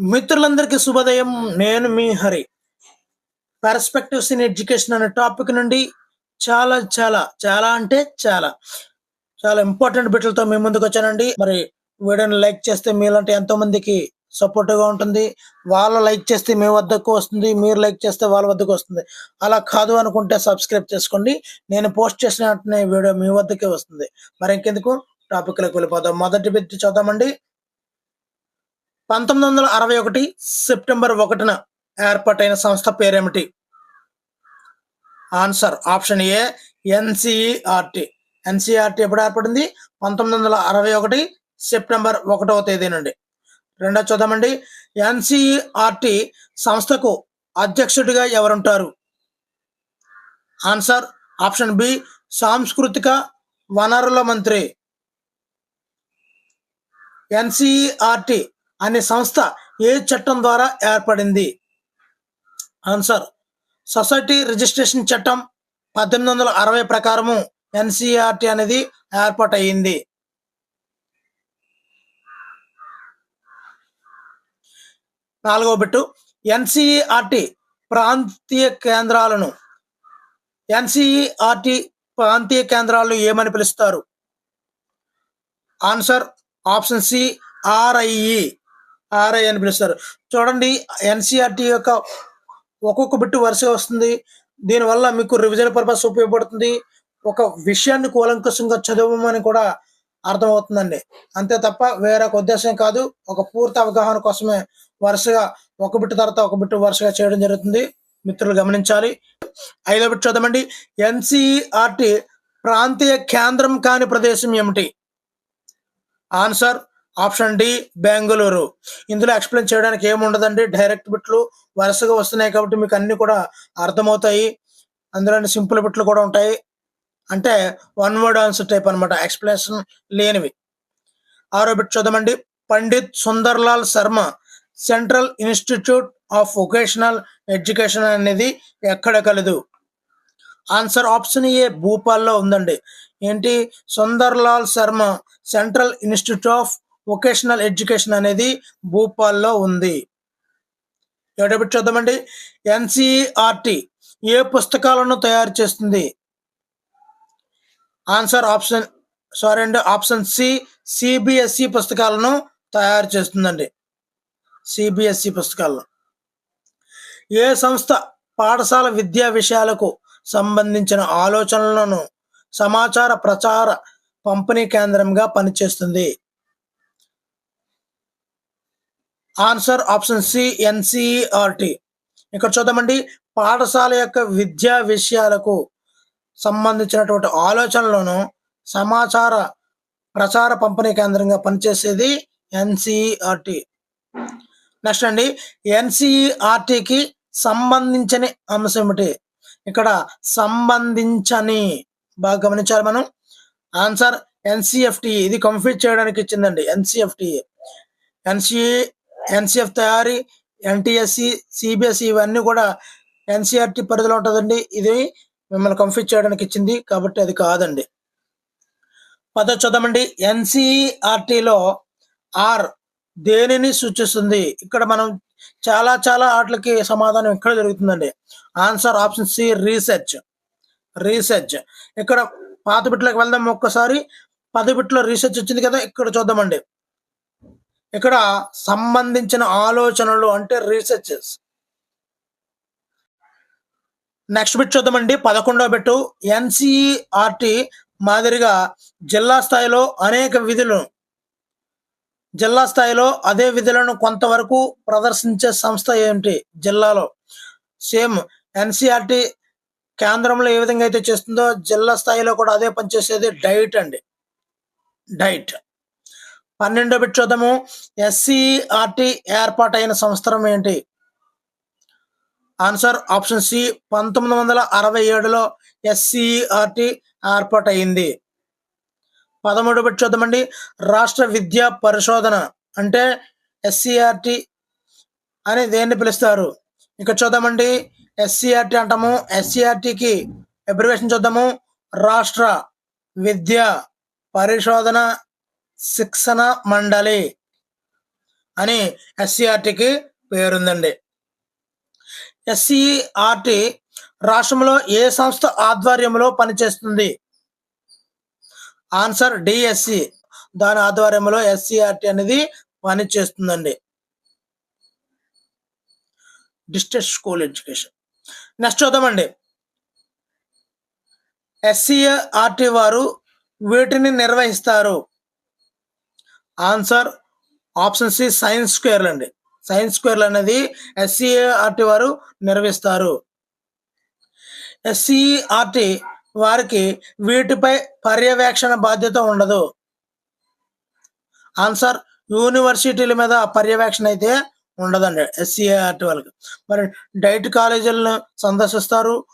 మిత్రులందరికీ శుభోదయం. నేను మీ హరి. పర్స్పెక్టివ్స్ ఇన్ ఎడ్యుకేషన్ అనే టాపిక్ నుండి చాలా చాలా చాలా అంటే చాలా చాలా ఇంపార్టెంట్ బిట్లతో మీ ముందుకు వచ్చానండి. మరి వీడియోని లైక్ చేస్తే మీలాంటి ఎంతో మందికి సపోర్ట్గా ఉంటుంది. వాళ్ళు లైక్ చేస్తే మీ వద్దకు వస్తుంది. మీరు లైక్ చేస్తే వాళ్ళ వద్దకు వస్తుంది. అలా కాదు అనుకుంటే సబ్స్క్రైబ్ చేసుకోండి. నేను పోస్ట్ చేసిన వీడియో మీ వద్దకే వస్తుంది. మరి ఇంకెందుకు టాపిక్లోకి వెళ్ళిపోదాం. మొదటి బిట్ చూద్దామండి. పంతొమ్మిది వందల అరవై ఒకటి సెప్టెంబర్ ఒకటిన ఏర్పాటైన సంస్థ పేరేమిటి? Answer option A NCERT NCERT ఎప్పుడు ఏర్పడింది? పంతొమ్మిది వందల అరవై ఒకటి సెప్టెంబర్ ఒకటవ తేదీ నుండి. రెండో చూద్దామండి. ఎన్సిఈఆర్టి సంస్థకు అధ్యక్షుడిగా ఎవరుంటారు? ఆన్సర్ ఆప్షన్ బి సాంస్కృతిక వనరుల మంత్రి. ఎన్సిఈఆర్టి అనే సంస్థ ఏ చట్టం ద్వారా ఏర్పడింది? ఆన్సర్ సొసైటీ రిజిస్ట్రేషన్ చట్టం పద్దెనిమిది వందల అరవై ప్రకారము ఎన్సిఆర్టి అనేది ఏర్పాటయ్యింది. నాలుగవ బిట్టు. ఎన్సిఈఆర్టి ప్రాంతీయ కేంద్రాలను ఎన్సిఈఆర్టి ప్రాంతీయ కేంద్రాలను ఏమని పిలుస్తారు? Answer option C RIE RI అని పిలుస్తారు. చూడండి ఎన్సిఆర్టి యొక్క ఒక్కొక్క బిట్టు వరుసగా వస్తుంది. దీనివల్ల మీకు రివిజన్ పర్పస్ ఉపయోగపడుతుంది. ఒక విషయాన్ని కూలంకషంగా చదవమని కూడా అర్థమవుతుందండి. అంతే తప్ప వేరొక ఉద్దేశం కాదు. ఒక పూర్తి అవగాహన కోసమే వరుసగా ఒక బిట్టు తర్వాత ఒక బిట్టు వరుసగా చేయడం జరుగుతుంది. మిత్రులు గమనించాలి. ఐదో బిట్టు చూద్దామండి ఎన్సిఆర్టి ప్రాంతీయ కేంద్రం కాని ప్రదేశం ఏమిటి? Answer option D Bengaluru. ఇందులో ఎక్స్ప్లెయిన్ చేయడానికి ఏముండదండి? డైరెక్ట్ బిట్లు వరుసగా వస్తున్నాయి కాబట్టి మీకు అన్ని కూడా అర్థమవుతాయి. అందులోని సింపుల్ బిట్లు కూడా ఉంటాయి. అంటే వన్ వర్డ్ ఆన్సర్ టైప్ అనమాట ఎక్స్ప్లెనేషన్ లేనివి. ఆరో బిట్ చూద్దామండి Pandit Sundarlal Sharma central institute of vocational education అనేది ఎక్కడ కలదు? ఆన్సర్ ఆప్షన్ ఏ భూపాల్లో ఉందండి. ఏంటి? Sundarlal Sharma central institute of vocational education అనేది భూపాల్లో ఉంది. ఏడో చూద్దామండి? ఎన్సిఆర్టి ఏ పుస్తకాలను తయారు చేస్తుంది? ఆన్సర్ ఆప్షన్ సారీ అండి ఆప్షన్ సి సిబిఎస్ఈ పుస్తకాలను తయారు చేస్తుందండి. సిబిఎస్ఈ పుస్తకాలను. ఏ సంస్థ పాఠశాల విద్యా విషయాలకు సంబంధించిన ఆలోచనలను సమాచార ప్రచార పంపిణీ కేంద్రంగా పనిచేస్తుంది? ఆన్సర్ ఆప్షన్ సి ఎన్సిఆర్టి ఇక్కడ చూద్దామండి. పాఠశాల యొక్క విద్యా విషయాలకు సంబంధించినటువంటి ఆలోచనలను సమాచార ప్రచార పంపిణీ కేంద్రంగా పనిచేసేది ఎన్సిఆర్టి నెక్స్ట్ అండి. ఎన్సిఆర్టికి సంబంధించని అంశం ఏమిటి? ఇక్కడ సంబంధించని బాగా గమనించాలి మనం. ఆన్సర్ ఎన్సిఎఫ్టి ఇది కంప్లీట్ చేయడానికి ఇచ్చిందండి. ఎన్సిఎఫ్టి ఎన్సిఏ ఎన్సిఎఫ్ తయారీ ఎన్టీఎస్సి సిబిఎస్ఈ ఇవన్నీ కూడా ఎన్సిఆర్టి పరిధిలో ఉంటుందండి. ఇది మిమ్మల్ని కంఫ్యూజ్ చేయడానికి ఇచ్చింది కాబట్టి అది కాదండి. పద చూద్దామండి ఎన్సిఆర్టీలో ఆర్ దేనిని సూచిస్తుంది? ఇక్కడ మనం చాలా చాలా వాటికి సమాధానం ఇక్కడ జరుగుతుందండి. Answer option C research. Research. ఇక్కడ పాత బిట్లకు వెళ్దాం ఒక్కసారి. పది బిట్లో రీసెర్చ్ వచ్చింది కదా ఇక్కడ చూద్దామండి. ఇక్కడ సంబంధించిన ఆలోచనలు అంటే రీసెర్చెస్ నెక్స్ట్ బిట్ చూద్దామండి. పదకొండో బిట్టు. ఎన్సిఆర్టి మాదిరిగా జిల్లా స్థాయిలో అనేక విధులను జిల్లా స్థాయిలో అదే విధులను కొంతవరకు ప్రదర్శించే సంస్థ ఏంటి జిల్లాలో. సేమ్ ఎన్సిఆర్టి కేంద్రంలో ఏ విధంగా అయితే చేస్తుందో జిల్లా స్థాయిలో కూడా అదే పనిచేసేది డైట్ అండి. డైట్. పన్నెండో బిట్ చూద్దాము. ఎస్సీఆర్టీ ఏర్పాటైన సంవత్సరం ఏంటి? ఆన్సర్ ఆప్షన్ సి పంతొమ్మిది వందల అరవై ఏడులో ఎస్సీఆర్టీ ఏర్పాటైంది పదమూడు బిట్ చూద్దామండి. రాష్ట్ర విద్యా పరిశోధన అంటే ఎస్సీఆర్టీ అని దేన్ని పిలుస్తారు? ఇక్కడ చూద్దామండి. ఎస్సీఆర్టీ అంటాము. ఎస్సీఆర్టీకి అబ్రివేషన్ చూద్దాము. రాష్ట్ర విద్యా పరిశోధన శిక్షణ మండలి అని ఎస్సీఆర్టీకి పేరుందండి. ఎస్సీఆర్టీ రాష్ట్రంలో ఏ సంస్థ ఆధ్వర్యంలో పనిచేస్తుంది? ఆన్సర్ డిఎస్సి దాని ఆధ్వర్యంలో ఎస్సీఆర్టీ అనేది పనిచేస్తుందండి. డిస్ట్రిక్ట్ స్కూల్ ఎడ్యుకేషన్ నెక్స్ట్ చూద్దామండి. ఎస్సీఆర్టీ వారు వీటిని నిర్వహిస్తారు. ఆన్సర్ ఆప్షన్ సి సైన్స్ స్క్వేర్లు అండి. సైన్స్ స్క్వేర్లు అనేది ఎస్సీఆర్టీ వారు నిర్వహిస్తారు. ఎస్సీఆర్టీ వారికి వీటిపై పర్యవేక్షణ బాధ్యత ఉండదు. ఆన్సర్ యూనివర్సిటీల మీద పర్యవేక్షణ అయితే ఉండదండి ఎస్సీఆర్టీ వాళ్ళకి. మరి డైట్ కాలేజీలను సందర్శిస్తారు.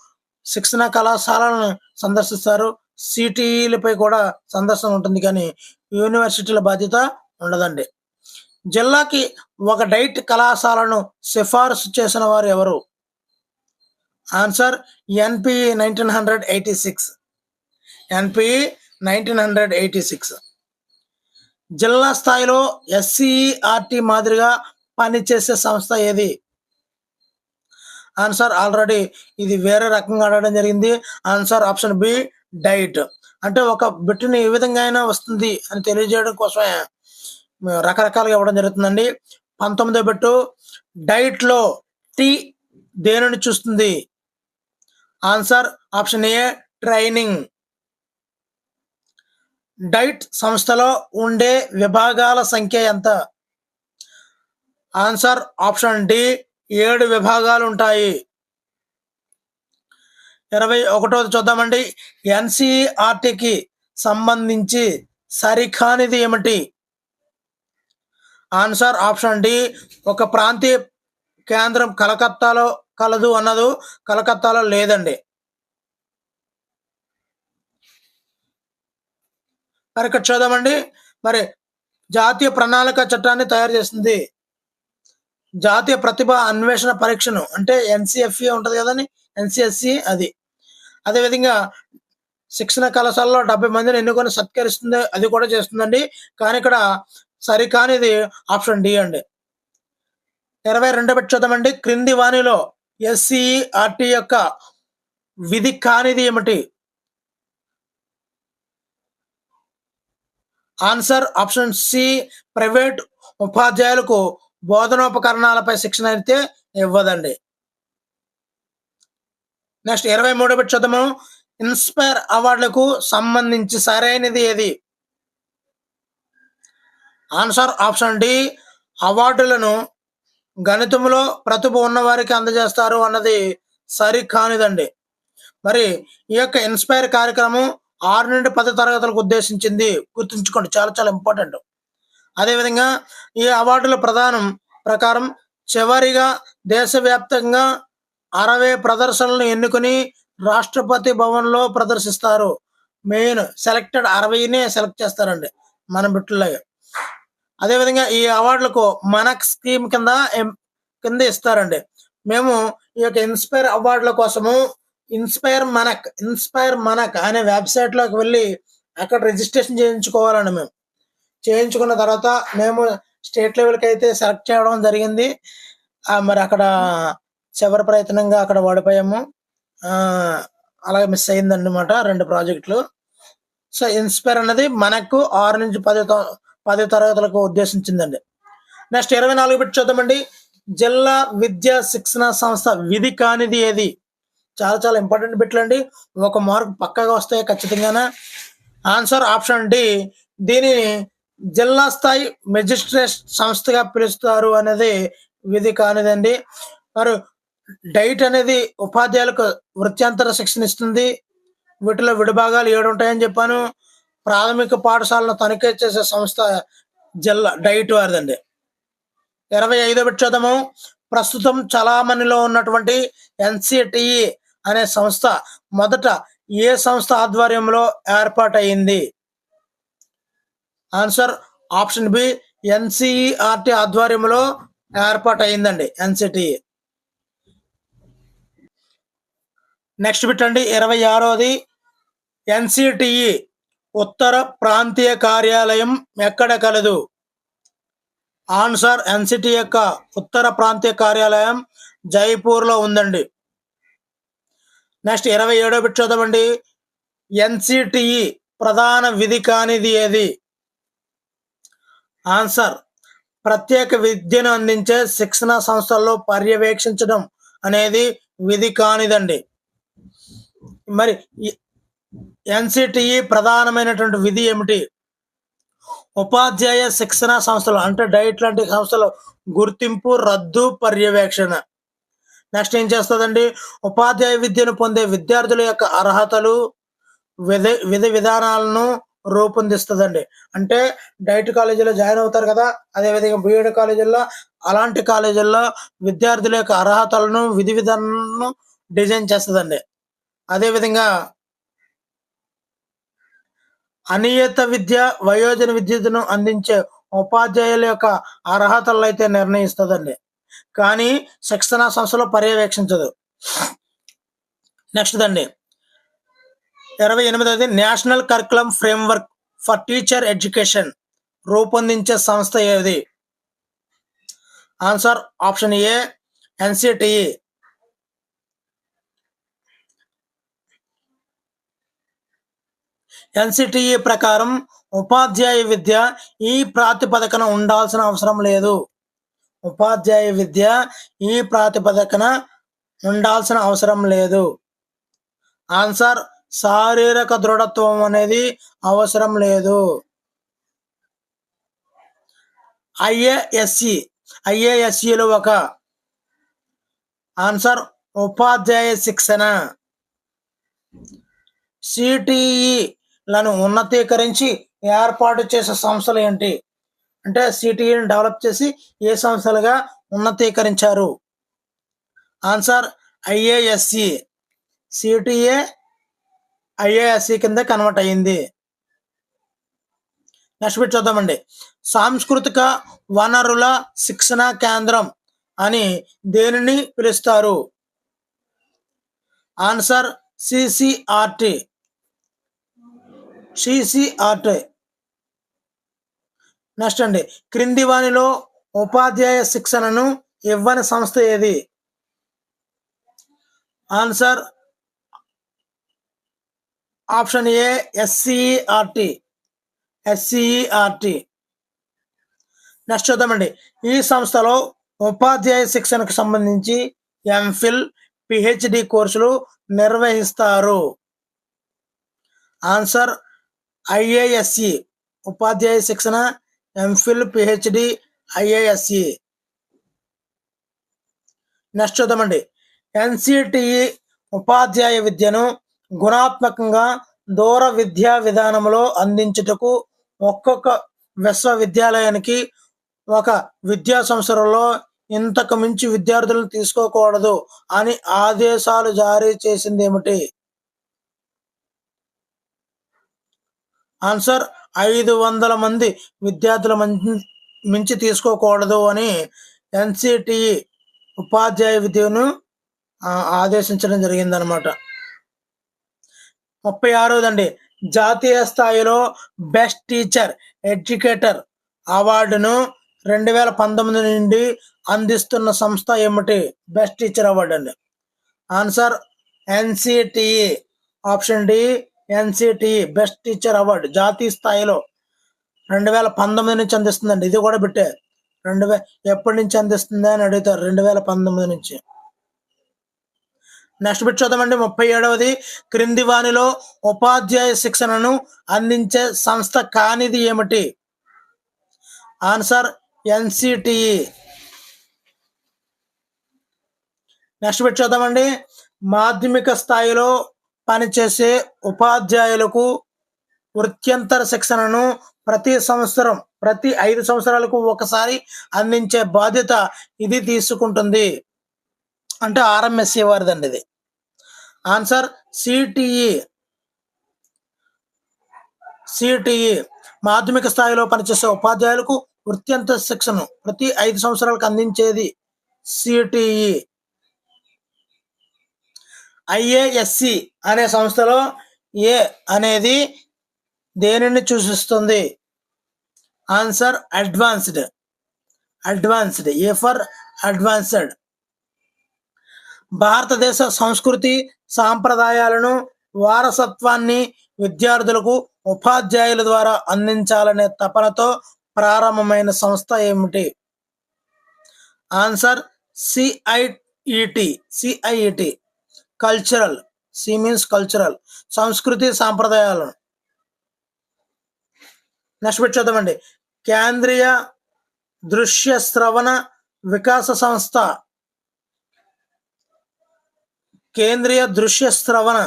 శిక్షణ కళాశాలను సందర్శిస్తారు. సిటీలపై కూడా సందర్శన ఉంటుంది కానీ యూనివర్సిటీల బాధ్యత ఉండదండి. జిల్లాకి ఒక డైట్ కళాశాలను సిఫారసు చేసిన వారు ఎవరు? Answer NP nineteen hundred eighty six. NP nineteen hundred eighty six. జిల్లా స్థాయిలో ఎస్సీఆర్టీ మాదిరిగా పనిచేసే సంస్థ ఏది? ఆన్సర్ ఆల్రెడీ ఇది వేరే రకంగా అడగడం జరిగింది. Answer option B DIET. అంటే ఒక బిట్టుని ఏ విధంగా అయినా వస్తుంది అని తెలియజేయడం కోసమే రకరకాలుగా ఇవ్వడం జరుగుతుందండి. పంతొమ్మిదో బిట్టు డైట్లో టీ దేనిని చూస్తుంది? Answer option A training. DIET సంస్థలో ఉండే విభాగాల సంఖ్య ఎంత? ఆన్సర్ ఆప్షన్ డి ఏడు విభాగాలు ఉంటాయి. ఇరవై ఒకటోది చూద్దామండి. ఎన్సీఆర్టీకి సంబంధించి సరికానిది ఏమిటి? Answer option D. ఒక ప్రాంతీయ కేంద్రం కలకత్తాలో కలదు అన్నదు. కలకత్తాలో లేదండి. మరి ఇక్కడ చూద్దామండి. మరి జాతీయ ప్రణాళిక చట్టాన్ని తయారు చేస్తుంది జాతీయ ప్రతిభ అన్వేషణ పరీక్షను అంటే ఎన్సిఎఫ్ఈ ఉంటుంది కదండి. ఎన్సిఎస్సి అది. అదేవిధంగా శిక్షణ కళాశాలలో డెబ్బై మందిని ఎన్నుకొని సత్కరిస్తుంది అది కూడా చేస్తుందండి. కానీ ఇక్కడ సరికానిది ఆప్షన్ డి అండి. ఇరవై రెండో పెట్టి చూద్దామండి క్రింది వాణిలో ఎస్సీఆర్టీ యొక్క విధి కానిది ఏమిటి? ఆన్సర్ ఆప్షన్ సి ప్రైవేట్ ఉపాధ్యాయులకు బోధనోపకరణాలపై శిక్షణ అయితే ఇవ్వదండి. నెక్స్ట్ ఇరవై మూడో పెట్టి చూద్దాము. ఇన్స్పైర్ అవార్డులకు సంబంధించి సరైనది ఏది? ఆన్సర్ ఆప్షన్ డి అవార్డులను గణితంలో ప్రతిభ ఉన్నవారికి అందజేస్తారు అన్నది సరికానిదండి. మరి ఈ యొక్క ఇన్స్పైర్ కార్యక్రమం ఆరు నుండి పది తరగతులకు ఉద్దేశించింది. గుర్తుంచుకోండి చాలా చాలా ఇంపార్టెంట్. అదేవిధంగా ఈ అవార్డుల ప్రధానం ప్రకారం చివరిగా దేశవ్యాప్తంగా అరవై ప్రదర్శనలను ఎన్నుకొని రాష్ట్రపతి భవన్లో ప్రదర్శిస్తారు. మెయిన్ సెలెక్టెడ్ అరవైనే సెలెక్ట్ చేస్తారండి మన బిట్టులో అదేవిధంగా ఈ అవార్డులకు మనక్ స్కీమ్ కింద కింద ఇస్తారండి. మేము ఈ యొక్క ఇన్స్పైర్ అవార్డుల కోసము ఇన్స్పైర్ మనక్ ఇన్స్పైర్ మనక్ అనే వెబ్సైట్లోకి వెళ్ళి అక్కడ రిజిస్ట్రేషన్ చేయించుకోవాలండి మేము. చేయించుకున్న తర్వాత మేము స్టేట్ లెవెల్కి అయితే సెలెక్ట్ చేయడం జరిగింది. మరి అక్కడ చివరి ప్రయత్నంగా అక్కడ ఓడిపోయాము అలాగే మిస్ అయిందన్నమాట రెండు ప్రాజెక్టులు. సో ఇన్స్పైర్ అన్నది మనకు ఆరు నుంచి పది త- పది తరగతులకు ఉద్దేశించిందండి. నెక్స్ట్ ఇరవై నాలుగు బిట్ చూద్దామండి. జిల్లా విద్యా శిక్షణ సంస్థ విధి కానిది ఏది? చాలా చాలా ఇంపార్టెంట్ బిట్లు అండి. ఒక మార్క్ పక్కగా వస్తాయి ఖచ్చితంగానే? Answer option D. దీనిని జిల్లా స్థాయి మెజిస్ట్రేట్ సంస్థగా పిలుస్తారు అనేది విధి కానిదండి. మరి డైట్ అనేది ఉపాధ్యాయులకు వృత్యాంతర శిక్షణ ఇస్తుంది. వీటిలో విడిభాగాలు ఏడు ఉంటాయని చెప్పాను. ప్రాథమిక పాఠశాలను తనిఖీ చేసే సంస్థ జిల్లా డైట్ వారిదండి. ఇరవై ఐదో చదము ప్రస్తుతం చలామణిలో ఉన్నటువంటి ఎన్సిటిఈ అనే సంస్థ మొదట ఏ సంస్థ ఆధ్వర్యంలో ఏర్పాటైంది ఆన్సర్ ఆప్షన్ బి ఎన్సిఈఆర్టీ ఆధ్వర్యంలో ఏర్పాటైందండి ఎన్సిటిఈ నెక్స్ట్ పెట్టండి. అండి ఇరవై ఆరోది ఎన్సిటిఈ ఉత్తర ప్రాంతీయ కార్యాలయం ఎక్కడ కలదు? ఆన్సర్ ఎన్సిటి యొక్క ఉత్తర ప్రాంతీయ కార్యాలయం జైపూర్లో ఉందండి. నెక్స్ట్ ఇరవై ఏడో బిట్ చూద్దామండి ఎన్సిటిఈ ప్రధాన విధి కానిది ఏది? ఆన్సర్ ప్రత్యేక విద్యను అందించే శిక్షణ సంస్థల్లో పర్యవేక్షించడం అనేది విధి కానిదండి. మరి ఎన్సిటిఈ ప్రధానమైనటువంటి విధి ఏమిటి? ఉపాధ్యాయ శిక్షణ సంస్థలు అంటే డైట్ లాంటి సంస్థలు గుర్తింపు రద్దు పర్యవేక్షణ. నెక్స్ట్ ఏం చేస్తుందండి? ఉపాధ్యాయ విద్యను పొందే విద్యార్థుల యొక్క అర్హతలు విధి విధి విధానాలను రూపొందిస్తుందండి. అంటే డైట్ కాలేజీలో జాయిన్ అవుతారు కదా అదేవిధంగా బీఎడ్ కాలేజీల్లో అలాంటి కాలేజీల్లో విద్యార్థుల యొక్క అర్హతలను విధి విధానాలను డిజైన్ చేస్తుందండి. అదేవిధంగా అనియత విద్య వయోజన విద్యను అందించే ఉపాధ్యాయుల యొక్క అర్హతలు అయితే నిర్ణయిస్తుందండి. కానీ శిక్షణ సంస్థలో పర్యవేక్షించదు. నెక్స్ట్ దండి. ఇరవై ఎనిమిదవది national curriculum framework for teacher education రూపొందించే సంస్థ ఏది? Answer option A NCTE. NCTE ప్రకారం ఉపాధ్యాయ విద్య ఈ ప్రాతిపదికన ఉండాల్సిన అవసరం లేదు. ఉపాధ్యాయ విద్య ఈ ప్రాతిపదికన ఉండాల్సిన అవసరం లేదు. ఆన్సర్ శారీరక దృఢత్వం అనేది అవసరం లేదు. ఐఏఎస్సి ఐఏఎస్సిలో ఒక ఆన్సర్ ఉపాధ్యాయ శిక్షణ. లను ఉన్నతీకరించి ఏర్పాటు చేసే సంస్థలు ఏంటి? అంటే సిటీని డెవలప్ చేసి ఏ సంస్థలుగా ఉన్నతీకరించారు? Answer IASC. సిటిఏ ఐఏఎస్సి కింద కన్వర్ట్ అయ్యింది నెక్స్ట్ బిట్ చూద్దామండి. సాంస్కృతిక వనరుల శిక్షణ కేంద్రం అని దేనిని పిలుస్తారు? Answer CCRT. సిసిఆర్టీ నెక్స్ట్ అండి. క్రింది వానిలో ఉపాధ్యాయ శిక్షణను ఇవ్వని సంస్థ ఏది? Answer option A SCERT SCERT next చూద్దామండి. ఈ సంస్థలో ఉపాధ్యాయ శిక్షణకు సంబంధించి ఎంఫిల్ పిహెచ్డి కోర్సులు నిర్వహిస్తారు. ఆన్సర్ ఐఏఎస్సి ఉపాధ్యాయ శిక్షణ ఎంఫిల్ పిహెచ్డి ఐఏఎస్సి. నెక్స్ట్ చూద్దామండి. ఎన్సిటిఈ ఉపాధ్యాయ విద్యను గుణాత్మకంగా దూర విద్యా విధానంలో అందించుటకు ఒక్కొక్క విశ్వవిద్యాలయానికి ఒక విద్యా సంవత్సరంలో ఇంతకు మించి విద్యార్థులను తీసుకోకూడదు అని ఆదేశాలు జారీ చేసింది ఏమిటి ఆన్సర్ ఐదు వందల మంది విద్యార్థుల మం- మించి తీసుకోకూడదు అని ఎన్సిటిఈ ఉపాధ్యాయ విద్యను ఆదేశించడం జరిగిందనమాట ముప్పై ఆరోదండి. జాతీయ స్థాయిలో బెస్ట్ టీచర్ ఎడ్యుకేటర్ అవార్డును రెండు వేల పంతొమ్మిది నుండి అందిస్తున్న సంస్థ ఏమిటి? బెస్ట్ టీచర్ అవార్డు అండి. Answer NCTE option D NCTE best teacher award జాతీయ స్థాయిలో రెండు వేల పంతొమ్మిది నుంచి అందిస్తుందండి. ఇది కూడా బిట్టే. రెండు వే ఎప్పటి నుంచి అందిస్తుంది అని అడుగుతారు. రెండు వేల పంతొమ్మిది నుంచి. నెక్స్ట్ బిట్ చూద్దామండి. ముప్పై ఏడవది. క్రింది వానిలో ఉపాధ్యాయ శిక్షణను అందించే సంస్థ కానిది ఏమిటి? ఆన్సర్ ఎన్సిటిఈ నెక్స్ట్ బిట్ చూద్దామండి. మాధ్యమిక స్థాయిలో పనిచేసే ఉపాధ్యాయులకు వృత్యంతర శిక్షణను ప్రతి సంవత్సరం ప్రతి ఐదు సంవత్సరాలకు ఒకసారి అందించే బాధ్యత ఇది తీసుకుంటుంది. అంటే ఆర్ఎంఎస్సి వారిదండి ఇది. Answer CTE. సిటిఈ. మాధ్యమిక స్థాయిలో పనిచేసే ఉపాధ్యాయులకు వృత్యంత శిక్షను ప్రతి ఐదు సంవత్సరాలకు అందించేది సిటిఈ. ఐఏఎస్సి అనే సంస్థలో ఏ అనేది దేనిని సూచిస్తుంది? Answer advanced advanced A for advanced భారతదేశ సంస్కృతి సాంప్రదాయాలను వారసత్వాన్ని విద్యార్థులకు ఉపాధ్యాయుల ద్వారా అందించాలనే తపనతో ప్రారంభమైన సంస్థ ఏమిటి? Answer CIET CIET cultural C means cultural సంస్కృతి సాంప్రదాయాలను నెక్స్ట్ పెట్టి చూద్దామండి కేంద్రీయ దృశ్య శ్రవణ వికాస సంస్థ కేంద్రీయ దృశ్య శ్రవణ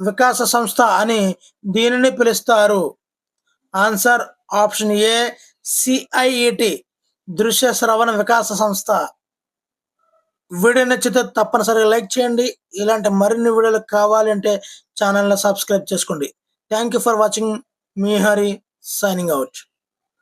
వికాస సంస్థ అని దీనిని పిలుస్తారు. ఆన్సర్ ఆప్షన్ ఏ సిఐఈటి దృశ్య శ్రవణ వికాస సంస్థ వీడియో నచ్చితే తప్పనిసరిగా లైక్ చేయండి. ఇలాంటి మరిన్ని వీడియోలు కావాలంటే ఛానల్ని సబ్స్క్రైబ్ చేసుకోండి. థ్యాంక్ యూ ఫర్ వాచింగ్ మీ హరి సైనింగ్ అవుట్